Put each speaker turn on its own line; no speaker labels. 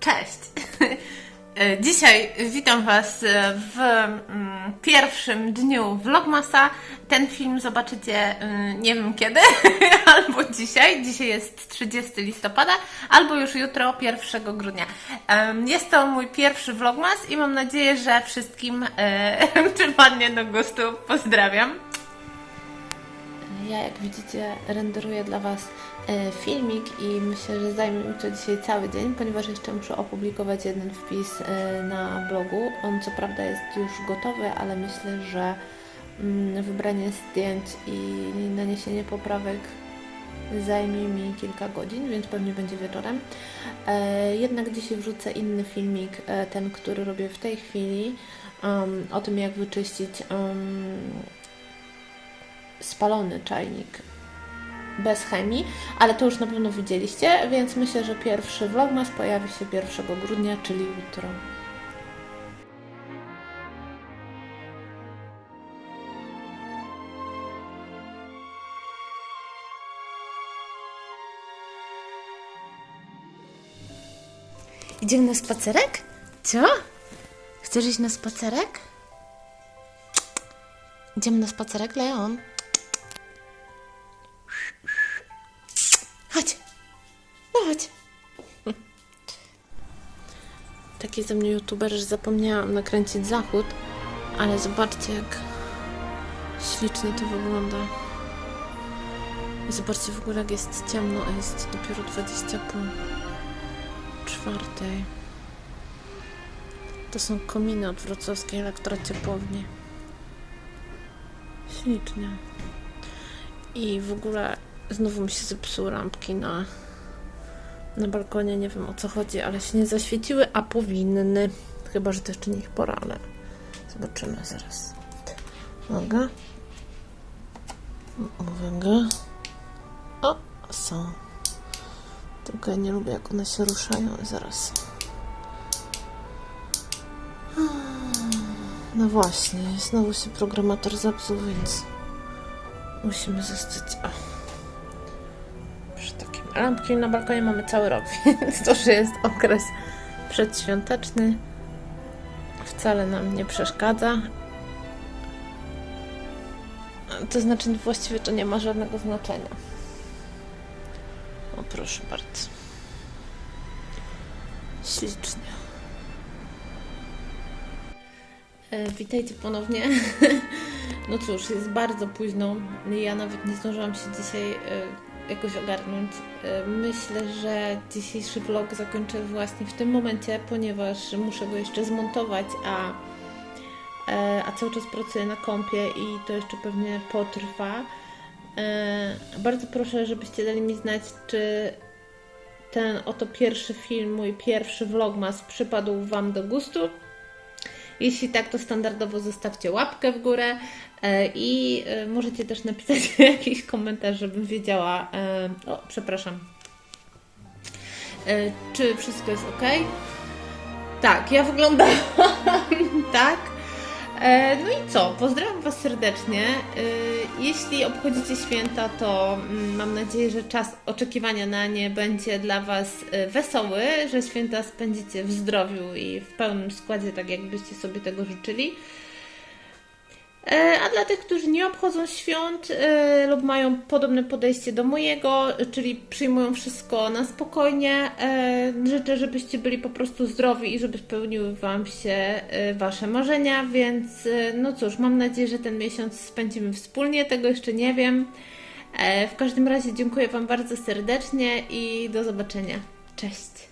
Cześć! E, Dzisiaj witam Was w mm, pierwszym dniu Vlogmasa. Ten film zobaczycie mm, nie wiem kiedy, albo dzisiaj. Dzisiaj jest 30 listopada, albo już jutro, 1 grudnia. Jest to mój pierwszy Vlogmas i mam nadzieję, że wszystkim e, przypadnie do gustu. Pozdrawiam. Ja, jak widzicie, renderuję dla Was e, filmik i myślę, że zajmie mi to dzisiaj cały dzień, ponieważ jeszcze muszę opublikować jeden wpis e, na blogu. On co prawda jest już gotowy, ale myślę, że mm, wybranie zdjęć i naniesienie poprawek zajmie mi kilka godzin, więc pewnie będzie wieczorem. E, jednak dzisiaj wrzucę inny filmik, e, ten, który robię w tej chwili, um, o tym jak wyczyścić um, spalony czajnik bez chemii, ale to już na pewno widzieliście, więc myślę, że pierwszy vlogmas pojawi się 1 grudnia, czyli jutro. Idziemy na spacerek? Co? Chcesz iść na spacerek? Idziemy na spacerek, Leon? Chodź. No chodź. Taki ze mnie youtuber, że zapomniałam nakręcić zachód, ale zobaczcie jak ślicznie to wygląda. I zobaczcie w ogóle jak jest ciemno, a jest dopiero 20 po czwartej. To są kominy od wrocławskiej elektrociepłowni. Ślicznie. I w ogóle znowu mi się zepsuły lampki na, na balkonie. Nie wiem o co chodzi, ale się nie zaświeciły, a powinny. Chyba, że to jeszcze nie ich pora, ale zobaczymy zaraz. Uwaga. Uwaga. O, są. Tylko ja nie lubię, jak one się ruszają. Zaraz. No właśnie, znowu się programator zepsuł, więc musimy zostać. O. Lampki na balkonie mamy cały rok, więc to, że jest okres przedświąteczny, wcale nam nie przeszkadza. To znaczy, właściwie to nie ma żadnego znaczenia. O, proszę bardzo. Ślicznie. E, Witajcie ponownie. No cóż, jest bardzo późno. Ja nawet nie zdążyłam się dzisiaj e, jakoś ogarnąć. E, Myślę, że dzisiejszy vlog zakończę właśnie w tym momencie, ponieważ muszę go jeszcze zmontować, a, e, a cały czas pracuję na kompie i to jeszcze pewnie potrwa. E, Bardzo proszę, żebyście dali mi znać, czy ten oto pierwszy film, mój pierwszy vlogmas przypadł Wam do gustu. Jeśli tak, to standardowo zostawcie łapkę w górę e, i e, możecie też napisać jakiś komentarz, żebym wiedziała. e, O, przepraszam. Czy wszystko jest ok? Tak, ja wyglądam tak. E, No i co? Pozdrawiam Was serdecznie. E, Jeśli obchodzicie święta, to mm, mam nadzieję, że czas oczekiwania na nie będzie dla Was e, wesoły, że święta spędzicie w zdrowiu i w pełnym składzie, tak jakbyście sobie tego życzyli. E, A dla tych, którzy nie obchodzą świąt e, lub mają podobne podejście do mojego, czyli przyjmują wszystko na spokojnie, e, życzę, żebyście byli po prostu zdrowi i żeby spełniły Wam się Wasze marzenia. Więc, no cóż, mam nadzieję, że ten miesiąc spędzimy wspólnie. Tego jeszcze nie wiem. W każdym razie dziękuję Wam bardzo serdecznie i do zobaczenia. Cześć.